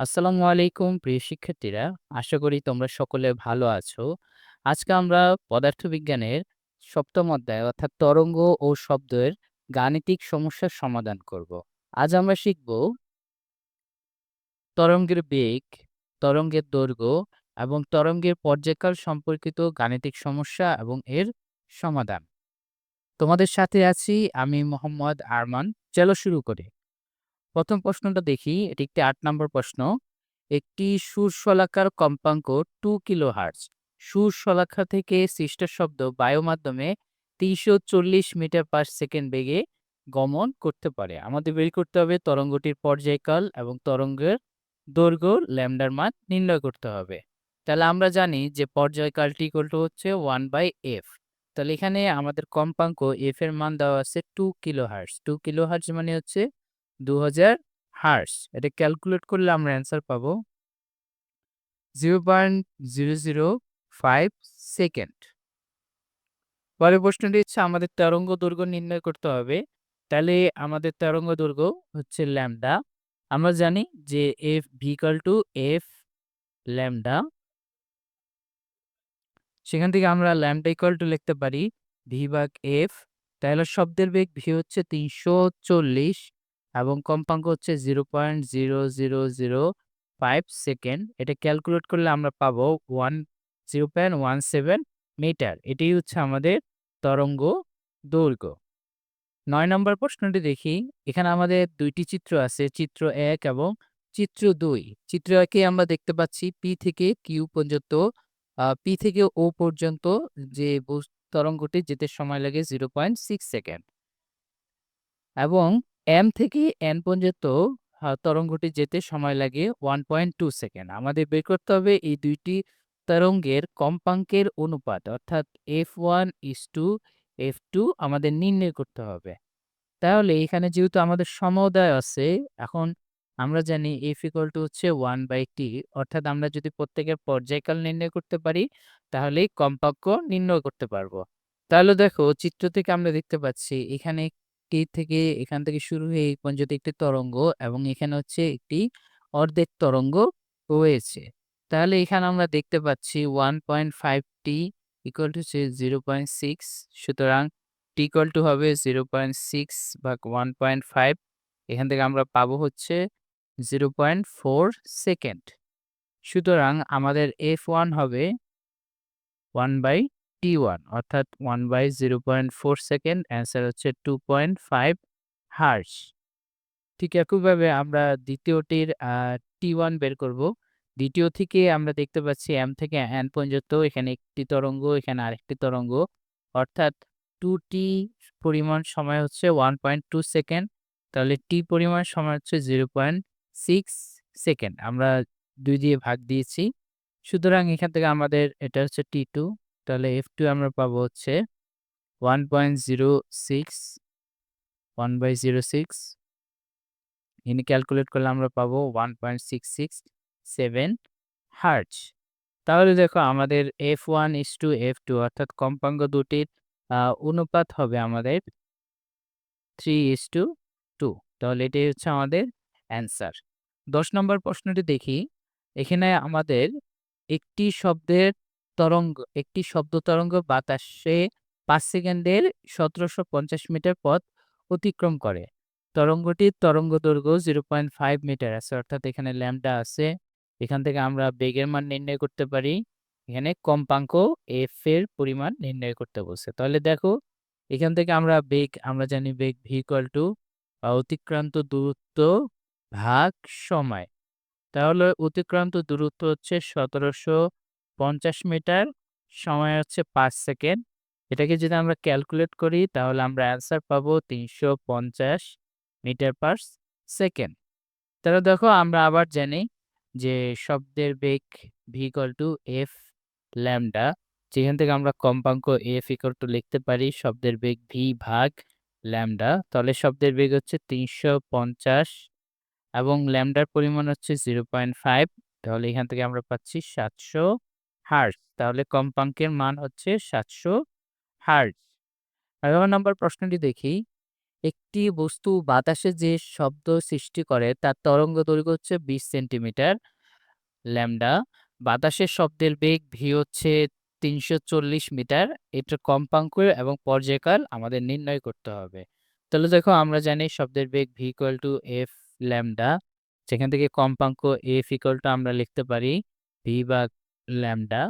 আসসালামু আলাইকুম প্রিয় শিক্ষার্থীরা। আশা করি তোমরা সকলে ভালো আছো। আজকে আমরা পদার্থবিজ্ঞানের ৭ম অধ্যায় অর্থাৎ তরঙ্গ ও শব্দের গাণিতিক সমস্যার সমাধান করব। আজ আমরা শিখব তরঙ্গের বেগ, তরঙ্গের দৈর্ঘ্য এবং তরঙ্গের পর্যায়কাল সম্পর্কিত গাণিতিক সমস্যা এবং এর সমাধান। তোমাদের সাথে আছি আমি মোহাম্মদ আরমান। চলো শুরু করি। প্রথম প্রশ্নটা দেখি, এটি একটি আট নম্বর প্রশ্ন। একটি সুর-শলাকার কম্পাঙ্ক 2 কিলোহার্টজ সুর-শলাকা থেকে সৃষ্ট শব্দ বায়ু মাধ্যমে ৩৪০ মিটার পার সেকেন্ড বেগে গমন করতে পারে। আমাদের বের করতে হবে তরঙ্গটির পর্যায়কাল এবং তরঙ্গের দৈর্ঘ্য ল্যামডার মান নির্ণয় করতে হবে। তাহলে আমরা জানি যে পর্যায়কালটি ইকুয়াল টু হচ্ছে 1/f তাহলে এখানে আমাদের কম্পাঙ্ক f এর মান দেওয়া আছে two kilo hertz two kilo hertz মানে হচ্ছে ২০০০ হার্টজ এটা ক্যালকুলেট করলে আমরা অ্যান্সার পাবো 0.005 সেকেন্ড। পরের প্রশ্নটি হচ্ছে, আমাদের তরঙ্গ দৈর্ঘ্য নির্ণয় করতে হবে। তাহলে আমাদের তরঙ্গ দৈর্ঘ্য হচ্ছে ল্যামডা। আমরা জানি যে v equal to f lambda. সেখান থেকে আমরা ল্যামডা ইকুয়াল টু লিখতে পারি v ভাগ f তাহলে শব্দের বেগ v হচ্ছে ৩৪০ এবং কম্পাঙ্ক হচ্ছে 0.0005 সেকেন্ড। এটা ক্যালকুলেট করলে আমরা পাবো 1 0.17 মিটার। এটাই হচ্ছে আমাদের তরঙ্গ দৈর্ঘ্য। নয় নম্বর প্রশ্নটি দেখি। এখানে আমাদের দুইটি চিত্র আছে। চিত্র এক এবং চিত্র দুই চিত্র ১ এ আমরা দেখতে পাচ্ছি পি থেকে কিউ পর্যন্ত P থেকে ও পর্যন্ত যে তরঙ্গটি যেতে সময় লাগে 0.6 সেকেন্ড। এবং M থেকে N পর্যন্ত তরঙ্গটি যেতে সময় লাগে 1.2 সেকেন্ড। আমাদের বের করতে হবে এই ২ টি তরঙ্গের কম্পাঙ্কের অনুপাত, অর্থাৎ f1 is to f2 আমাদের নির্ণয় করতে হবে। তাহলে এখানে যেহেতু আমাদের সমোদয় আছে, এখন আমরা জানি f ইকুয়াল টু হচ্ছে 1/t অর্থাৎ আমরা যদি প্রত্যেকের পর্যায়কাল নির্ণয় করতে পারি, তাহলেই কম্পাঙ্ক নির্ণয় করতে পারব। তাহলে দেখো, চিত্র থেকে আমরা দেখতে পাচ্ছি, এখানে T থেকে এখান থেকে শুরু হয়ে এই পর্যন্ত একটি তরঙ্গ এবং এখানে হচ্ছে একটি অর্ধেক তরঙ্গ রয়েছে। তাহলে এখানে আমরা দেখতে পাচ্ছি 1.5t ইকুয়াল টু হচ্ছে 0.6 সুতরাং t ইকুয়াল টু হবে জিরো পয়েন্ট সিক্স বা ওয়ান পয়েন্ট ফাইভ এখান থেকে আমরা পাবো হচ্ছে 0.4 সেকেন্ড। সুতরাং আমাদের এফ ওয়ান হবে 1/t1 অর্থাৎ 1/0.4 সেকেন্ড অ্যান্সার হচ্ছে 2.5 হার্টজ। ঠিক একইভাবে আমরা দ্বিতীয়টির আ t1 বের করব। দ্বিতীয় থেকে আমরা দেখতে পাচ্ছি M থেকে N পর্যন্ত এখানে একটি তরঙ্গ, এখানে আরেকটি তরঙ্গ। অর্থাৎ 2t পরিমাণ সময় হচ্ছে 1.2 সেকেন্ড। তাহলে t পরিমাণ সময় হচ্ছে 0.6 সেকেন্ড। আমরা ২ দিয়ে ভাগ দিয়েছি। সুতরাং এখান থেকে আমাদের এটা হচ্ছে t2 তাহলে এফ টু আমরা পাবো হচ্ছে 1.06 1/06 এখানে ক্যালকুলেট করলে আমরা পাবো 1.667 হার্টজ। তাহলে দেখো আমাদের f1 is to f2 অর্থাৎ কম্পাঙ্গ দুটির অনুপাত হবে আমাদের 3 is to 2 তাহলে এটাই হচ্ছে আমাদের অ্যান্সার। ১০ নম্বর প্রশ্নটি দেখি। এখানে আমাদের একটি শব্দের তরঙ্গ, একটি শব্দ তরঙ্গ বাতাসে ৫ সেকেন্ডের ১৭৫০ মিটার পথ অতিক্রম করে। তরঙ্গটির তরঙ্গ দৈর্ঘ্য 0.5 মিটার আছে, অর্থাৎ এখানে ল্যামডা আছে। এখান থেকে আমরা বেগের মান নির্ণয় করতে পারি। এখানে কম্পাঙ্ক f এর পরিমাণ নির্ণয় করতে বলছে। তাহলে দেখো, এখান থেকে আমরা বেগ, আমরা জানি বেগ ইকুয়াল টু আ অতিক্রান্ত দূরত্ব ভাগ সময়। তাহলে অতিক্রান্ত দূরত্ব হচ্ছে ১৭৫০ মিটার, সময় হচ্ছে ৫ সেকেন্ড। এটাকে যদি আমরা ক্যালকুলেট করি তাহলে আমরা অ্যান্সার পাবো ৩৫০ মিটার পার সেকেন্ড। তাহলে দেখো আমরা আবার জানি যে শব্দের বেগ v equal to f lambda যেখান থেকে আমরা কম্পাঙ্ক f ইকুয়াল টু লিখতে পারি শব্দের বেগ v ভাগ ল্যামডা। তাহলে শব্দের বেগ হচ্ছে ৩৫০ এবং ল্যামডার পরিমাণ হচ্ছে 0.5 তাহলে এখান থেকে আমরা পাচ্ছি ৭০০ হার্টজ। তাহলে কম্পাঙ্কের মান হচ্ছে ৭০০ হার্টজ। ১১ নম্বর প্রশ্নটি দেখি। একটি বস্তু বাতাসে যে শব্দ সৃষ্টি করে, তার তরঙ্গ দৈর্ঘ্য হচ্ছে ২০ সেন্টিমিটার ল্যামডা। বাতাসের শব্দের বেগ ভি হচ্ছে ৩৪০ মিটার। এটার কম্পাঙ্ক এবং পর্যায়কাল আমাদের নির্ণয় করতে হবে। তাহলে দেখো, আমরা জানি শব্দের বেগ V equal to F lambda. যেখান থেকে কম্পাঙ্ক এফ ইকুয়াল টু আমরা লিখতে পারি, ভি ভাগ ল্যামডা।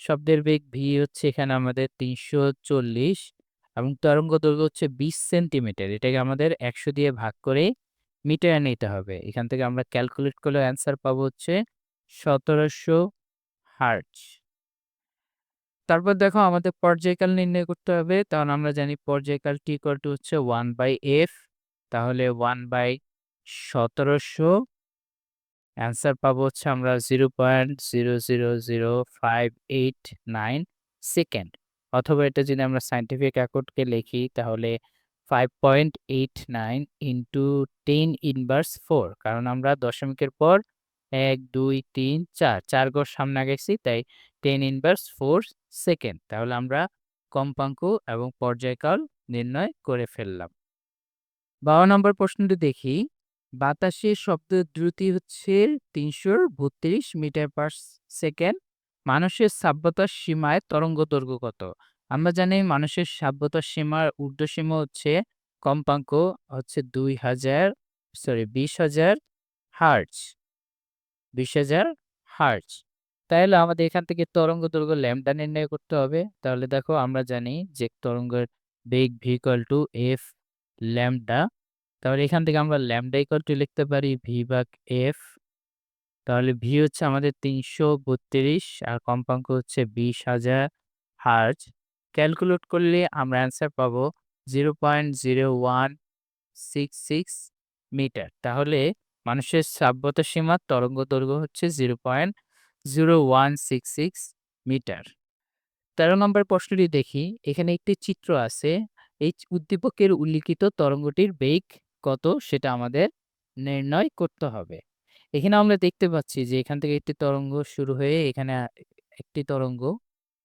শব্দের বেগ ভি হচ্ছে এখানে আমাদের ৩৪০ এবং তরঙ্গ দৈর্ঘ্য হচ্ছে ২০ সেন্টিমিটার। এটাকে আমাদের ১০০ দিয়ে ভাগ করে মিটারে নিতে হবে। এখান থেকে আমরা ক্যালকুলেট করলে অ্যান্সার পাবো হচ্ছে সতেরোশো হার্চ তারপর দেখো আমাদের পর্যায়কাল নির্ণয় করতে হবে। কারণ আমরা জানি পর্যায়কাল টি ইকুয়াল টু হচ্ছে 1/f তাহলে 1/১৭০০ অ্যান্সার পাবো হচ্ছে আমরা 0.000589 সেকেন্ড। অথবা এটা যদি আমরা সাইন্টিফিক একককে লিখি তাহলে five point eight nine into ten inverse four কারণ আমরা দশমিকের পর ১, ২, ৩, ৪, ৪ ঘর সামনে গেছি তাই টেন ইনভার্স 4 সেকেন্ড। তাহলে আমরা কম্পাঙ্ক এবং পর্যায়কাল নির্ণয় করে ফেললাম। ১২ নম্বর প্রশ্নটি দেখি। বাতাসে শব্দের দ্রুতি হচ্ছে ৩৩২ মিটার পার সেকেন্ড। মানুষের সাব্যতার সীমায় তরঙ্গ দৈর্ঘ্য কত? আমরা জানি মানুষের সাব্যতার সীমার ঊর্ধ্বসীমা হচ্ছে কম্পাঙ্ক হচ্ছে ২০০০ সরি ২০০০০ হার্টজ। ২০০০০ হার্টজ। তাহলে আমাদের এখান থেকে তরঙ্গ দৈর্ঘ্য ল্যামডা নির্ণয় করতে হবে। তাহলে দেখো আমরা জানি যে তরঙ্গের বেগ V equal to F lambda. তাহলে এখান থেকে আমরা ল্যামডা ইকুয়াল টু লিখতে পারি ভি ভাগ এফ। তাহলে ভি হচ্ছে আমাদের ৩৩২ আর কম্পাঙ্ক হচ্ছে বিশ হাজার হার্জ ক্যালকুলেট করলে আমরা অ্যান্সার পাবো 0.0166 মিটার। তাহলে মানুষের সাব্যতা সীমার তরঙ্গ দৈর্ঘ্য হচ্ছে 0.0166 মিটার। ১৩ নম্বর প্রশ্নটি দেখি। এখানে একটি চিত্র আছে। এই উদ্দীপকের উল্লিখিত তরঙ্গটির বেগ কত সেটা আমাদের নির্ণয় করতে হবে। এখানে আমরা দেখতে পাচ্ছি যে এখান থেকে একটি তরঙ্গ শুরু হয়ে এখানে একটি তরঙ্গ,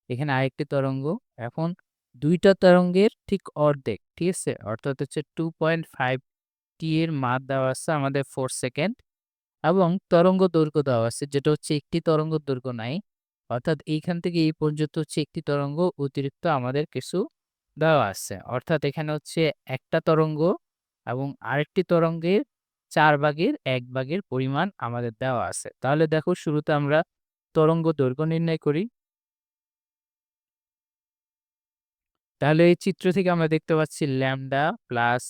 এখানে আরেকটি তরঙ্গ। এখন দুইটা তরঙ্গের ঠিক অর্ধেক, ঠিক আছে? অর্থাৎ হচ্ছে 2.5 টি এর মান দেওয়া আছে আমাদের ফোর সেকেন্ড এবং তরঙ্গ দৈর্ঘ্য দেওয়া আছে যেটা হচ্ছে একটি তরঙ্গ দৈর্ঘ্য নাই। অর্থাৎ এইখান থেকে এই পর্যন্ত হচ্ছে একটি তরঙ্গ অতিরিক্ত আমাদের কিছু দেওয়া আছে। অর্থাৎ এখানে হচ্ছে একটা তরঙ্গ এবং আরেকটি তরঙ্গের চার ভাগের ১ ভাগের পরিমাণ আমাদের দেওয়া আছে। তাহলে দেখো শুরুতে আমরা তরঙ্গ দৈর্ঘ্য নির্ণয় করি। তাহলে এই চিত্র থেকে আমরা দেখতে পাচ্ছি ল্যামডা প্লাস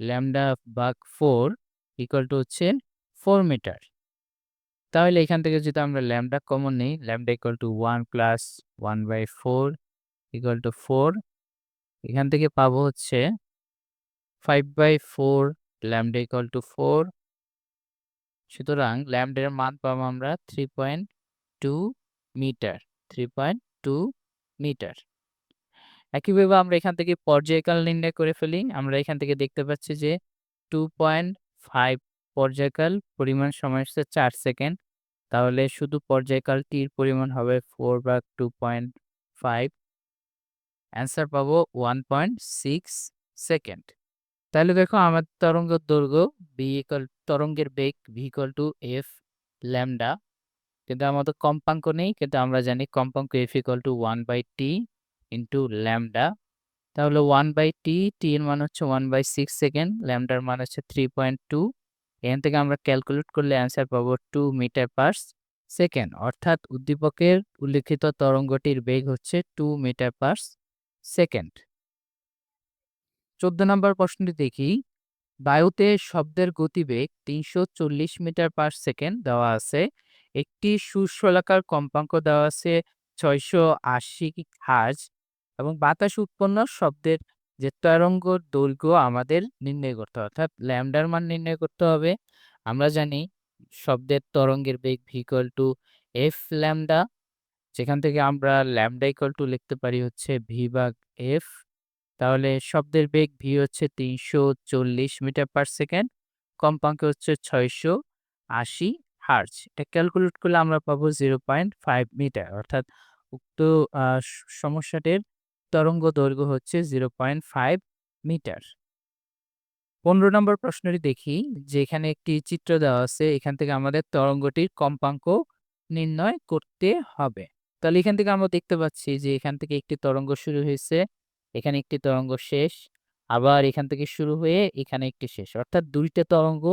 ল্যামডা ভাগ 4 ইকুয়াল টু হচ্ছে ফোর মিটার। তাহলে এখান থেকে যদি আমরা ল্যামডা কমন নেই, lambda equal to one plus 1/4 equal to four এখান থেকে পাবো হচ্ছে 5/4 ল্যামডা ইকুয়াল টু 4 সুতরাং ল্যামডার মান পাবো আমরা 3.2 মিটার 3.2 মিটার। একইভাবে আমরা এখান থেকে পর্যায়কাল নির্ণয় করে ফেলি। আমরা এখান থেকে দেখতে পাচ্ছি যে 2.5 পর্যায়কাল পরিমাণ সময় হচ্ছে ৪ সেকেন্ড। তাহলে শুধু পর্যায়কালটির পরিমাণ হবে 4 ভাগ 2.5 অ্যান্সার পাবো 1.6 সেকেন্ড। তাহলে দেখো আমার তরঙ্গ দৈর্ঘ্য ভি ইকুয়াল তরঙ্গের বেগ V equal to F lambda. কিন্তু আমাদের কম্পাঙ্ক নেই কিন্তু আমরা জানি কম্পাঙ্ক F equal to one by T into lambda. তাহলে ওয়ান বাই টি টি এর মান হচ্ছে 1/6 সেকেন্ড, ল্যামডার মান হচ্ছে 3.2 এখান থেকে আমরা ক্যালকুলেট করলে অ্যান্সার পাবো টু মিটার পার সেকেন্ড। অর্থাৎ উদ্দীপকের উল্লিখিত তরঙ্গটির বেগ হচ্ছে টু মিটার পার সেকেন্ড। ১৪ নম্বর প্রশ্নটি দেখি। বায়ুতে শব্দের গতিবেগ ৩৪০ মিটার পার সেকেন্ড দেওয়া আছে। একটি সুশলাকার কম্পাঙ্ক দেওয়া আছে ৬৮০ হার্জ এবং বাতাস উৎপন্ন শব্দের যে তরঙ্গ দৈর্ঘ্য আমাদের নির্ণয় করতে হবে, অর্থাৎ ল্যামডার মান নির্ণয় করতে হবে। আমরা জানি শব্দের তরঙ্গের বেগ V equal to F lambda, যেখান থেকে আমরা ল্যামডা ইকুয়াল টু লিখতে পারি হচ্ছে ভি ভাগ এফ। তাহলে শব্দের বেগ ভি হচ্ছে ৩৪০ মিটার পার সেকেন্ড, কম্পাঙ্ক হচ্ছে ৬৮০ হার্জ। এটা ক্যালকুলেট করলে আমরা পাবো 0.5 মিটার অর্থাৎ উক্ত সমস্যাটির তরঙ্গ দৈর্ঘ্য হচ্ছে 0.5 মিটার। পনেরো নম্বর প্রশ্নটি দেখি যে এখানে একটি চিত্র দেওয়া আছে এখান থেকে আমাদের তরঙ্গটির কম্পাঙ্ক নির্ণয় করতে হবে তাহলে এখান থেকে আমরা দেখতে পাচ্ছি যে এখান থেকে একটি তরঙ্গ শুরু হয়েছে এখানে একটি তরঙ্গ শেষ। আবার এখান থেকে শুরু হয়ে এখানে একটি শেষ। অর্থাৎ দুইটা তরঙ্গ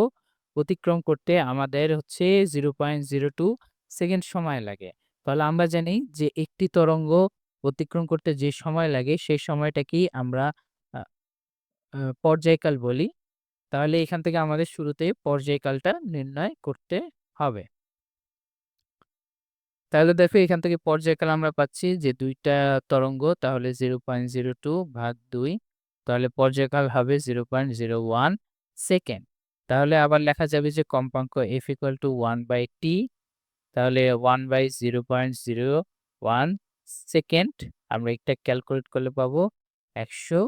অতিক্রম করতে আমাদের হচ্ছে zero point zero two second সময় লাগে। তাহলে আমরা জানি যে একটি তরঙ্গ অতিক্রম করতে যে সময় লাগে, সেই সময়টাকেই আমরা পর্যায়কাল বলি। তাহলে এখান থেকে আমাদের শুরুতে পর্যায়কালটা নির্ণয় করতে হবে। তাহলে দেখো এখান থেকে পর্যায়কাল আমরা পাচ্ছি যে দুইটা তরঙ্গ, তাহলে জিরো পয়েন্ট জিরো টু ভাগ দুই, তাহলে পর্যায়কাল হবে zero point zero one second. তাহলে আবার লেখা যাবে যে কম্পাঙ্ক F equal to one by T তাহলে one by zero point zero one second আমরা একটা ক্যালকুলেট করলে পাবো একশো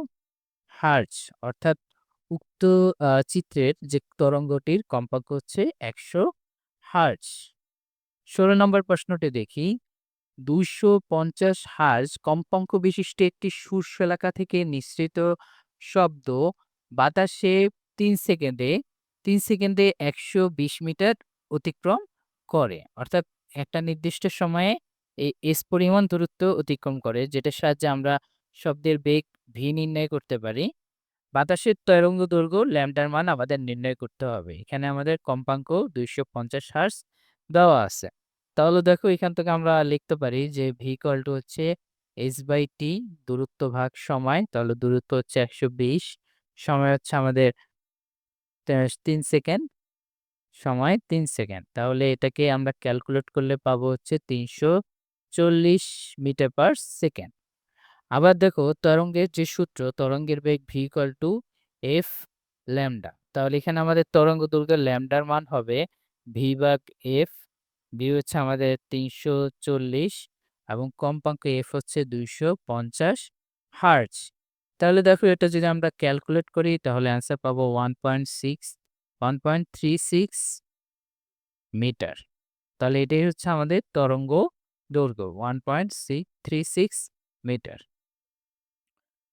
হার্জ। অর্থাৎ উক্ত চিত্রের যে তরঙ্গটির কম্পাঙ্ক হচ্ছে একশো হার্জ। ষোলো নম্বর প্রশ্নটি দেখি। দুইশো পঞ্চাশ হার্জ কম্পাঙ্ক বিশিষ্ট একটি শীর্ষ এলাকা থেকে নিঃসৃত শব্দ বাতাসে তিন সেকেন্ডে তিন সেকেন্ডে একশো বিশ মিটার অতিক্রম করে। অর্থাৎ একটা নির্দিষ্ট সময়ে এই এস পরিমাণ দূরত্ব অতিক্রম করে, যেটার সাহায্যে আমরা শব্দের বেগ ভি নির্ণয় করতে পারি। বাতাসের তরঙ্গ দৈর্ঘ্য ল্যামডার মান আমাদের নির্ণয় করতে হবে। এখানে আমাদের কম্পাঙ্ক দুইশো পঞ্চাশ হার্স দেওয়া আছে। তাহলে দেখো এখান থেকে আমরা লিখতে পারি যে ভি ইকুয়াল টু হচ্ছে এইচ বাই টি দূরত্ব ভাগ সময়। তাহলে দূরত্ব হচ্ছে একশো বিশ, সময় হচ্ছে আমাদের তিন সেকেন্ড, সময় তিন সেকেন্ড। তাহলে এটাকে আমরা ক্যালকুলেট করলে পাবো হচ্ছে তিনশো চল্লিশ মিটার পার সেকেন্ড। আবার দেখো তরঙ্গের যে সূত্র, তরঙ্গের বেগ V equal to F lambda তাহলে এখানে আমাদের তরঙ্গ দৈর্ঘ্যের ল্যামডার মান হবে ভি ভাগ এফ ভি হচ্ছে আমাদের তিনশো চল্লিশ এবং কম্পাঙ্ক এফ হচ্ছে দুইশো পঞ্চাশ হার্জ তাহলে দেখো এটা যদি আমরা ক্যালকুলেট করি, তাহলে অ্যান্সার পাবো one point six one point three six metre তাহলে এটাই হচ্ছে আমাদের তরঙ্গ দৈর্ঘ্য one point six three six metre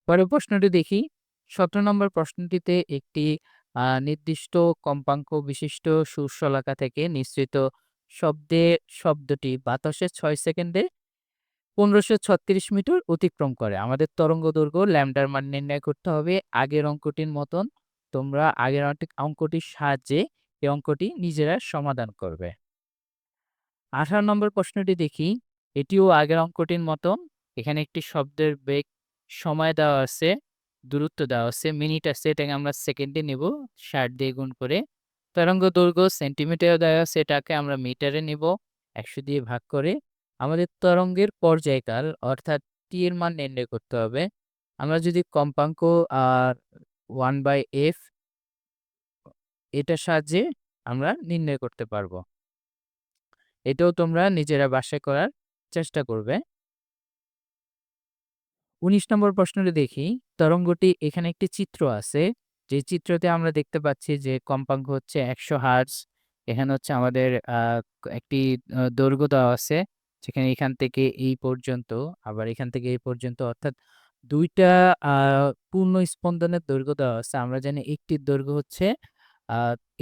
পরের প্রশ্নটি দেখি। সতেরো নম্বর প্রশ্নটিতে একটি আহ, নির্দিষ্ট কম্পাঙ্ক বিশিষ্ট সুরশলাকা থেকে নিঃসৃত শব্দে শব্দটি বাতাসে ছয় সেকেন্ডে পনেরোশো ছত্রিশ মিটার অতিক্রম করে। আমাদের তরঙ্গ দৈর্ঘ্য ল্যামডার মান নির্ণয় করতে হবে আগের অঙ্কটির মতন। তোমরা আগের অঙ্ক- অঙ্কটির সাহায্যে এই অঙ্কটি নিজেরা সমাধান করবে। আঠারো নম্বর প্রশ্নটি দেখি। এটিও আগের অঙ্কটির মতন। এখানে একটি শব্দের বেগ সময় দেওয়া আছে। দূরত্ব দেওয়া হচ্ছে। মিনিট আছে এটাকে আমরা সেকেন্ডে নেব, ষাট দিয়ে গুণ করে। তরঙ্গ দৈর্ঘ্য সেন্টিমিটার দেওয়া আছে, এটাকে আমরা মিটারে নেব, একশো দিয়ে ভাগ করে। আমাদের তরঙ্গের পর্যায়কাল, অর্থাৎ টি এর মান নির্ণয় করতে হবে। আমরা যদি কম্পাঙ্ক আর ওয়ান বাই এফ এটার সাহায্যে আমরা নির্ণয় করতে পারব। এটাও তোমরা নিজেরা বাসায় করার চেষ্টা করবে। উনিশ নম্বর প্রশ্নটি দেখি। তরঙ্গটি এখানে একটি চিত্র আছে। যে চিত্রতে আমরা দেখতে পাচ্ছি যে কম্পাঙ্ক হচ্ছে একশো হার্জ এখানে হচ্ছে আমাদের একটি দৈর্ঘ্য দেওয়া আছে। যেখানে এখান থেকে এই পর্যন্ত, আবার এখান থেকে এই পর্যন্ত, অর্থাৎ দুইটা পূর্ণ স্পন্দনের দৈর্ঘ্য দেওয়া আছে। আমরা জানি একটির দৈর্ঘ্য হচ্ছে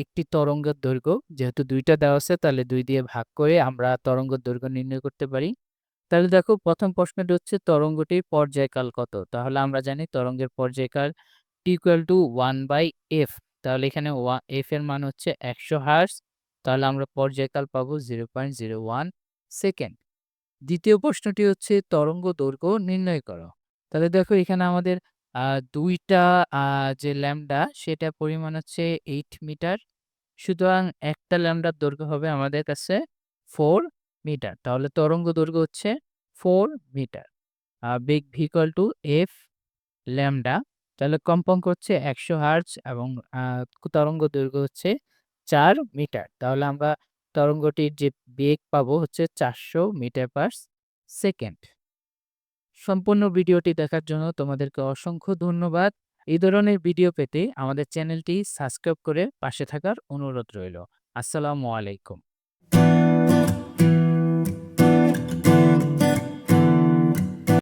একটি তরঙ্গের দৈর্ঘ্য। যেহেতু দুইটা দেওয়া আছে, তাহলে দুই দিয়ে ভাগ করে আমরা তরঙ্গের দৈর্ঘ্য নির্ণয় করতে পারি। তাহলে দেখো প্রথম প্রশ্নটি হচ্ছে তরঙ্গটির পর্যায়কাল কত? তাহলে আমরা জানি তরঙ্গের পর্যায়কাল T equal to one by F তাহলে এখানে এফ এর মান হচ্ছে একশো হার্স তাহলে আমরা পর্যায়কাল পাবো zero point zero one second দ্বিতীয় প্রশ্নটি হচ্ছে তরঙ্গ দৈর্ঘ্য নির্ণয় করো। তাহলে দেখো এখানে আমাদের দুইটা যে ল্যামডা সেটা পরিমাণ হচ্ছে এইট মিটার সুতরাং একটা ল্যামডার দৈর্ঘ্য হবে আমাদের কাছে ফোর মিটার। তাহলে তরঙ্গ দৈর্ঘ্য হচ্ছে four metre. Beg V equal to F lambda তাহলে কম্পাঙ্ক হচ্ছে একশো হার্জ এবং তরঙ্গ দৈর্ঘ্য হচ্ছে চার মিটার। তাহলে আমরা তরঙ্গটির যে বেগ পাবো হচ্ছে চারশো মিটার পার সেকেন্ড সম্পূর্ণ ভিডিওটি দেখার জন্য তোমাদেরকে অসংখ্য ধন্যবাদ। এই ধরনের ভিডিও পেতে আমাদের চ্যানেলটি সাবস্ক্রাইব করে পাশে থাকার অনুরোধ রইল। আসসালামু আলাইকুম।